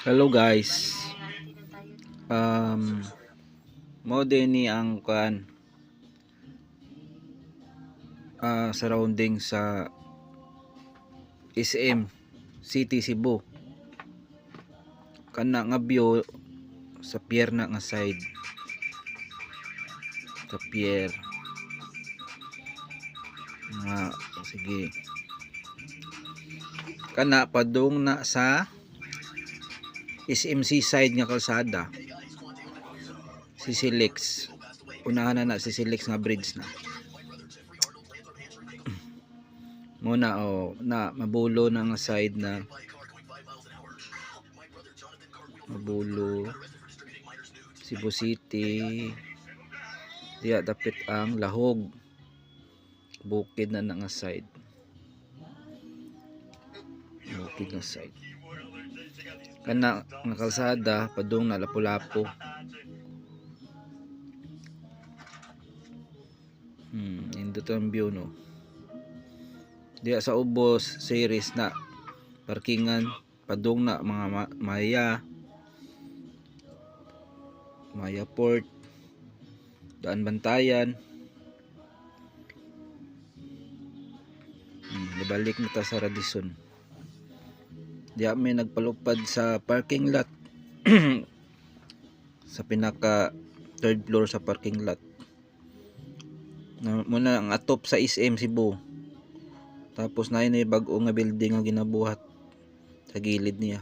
Hello guys. Um mo ni ang kan ah surrounding sa SM City Cebu. Kana nga view sa pier na nga side. Sa pier. Nga sige. Kana padung na sa SMC side nga kalsada. Si Silex. Unahan na na si Silex nga bridge na. Muna oh na mabulo na nga side na. Mabulo. Cebu City. Diya dapit ang lahog. Bukid na na nga side. Bukid na side kana nga kalsada padung na lapu-lapu. Hmm indot ang view no? Diya sa ubos series na. Parkingan padung na mga ma- maya. Maya port. Daan bantayan. Hmm, nabalik na ta sa Radisson Diya may nagpalupad sa parking lot. sa pinaka third floor sa parking lot. Na, muna ang atop sa SM Cebu. Tapos na yun ay bago nga building ang ginabuhat sa gilid niya.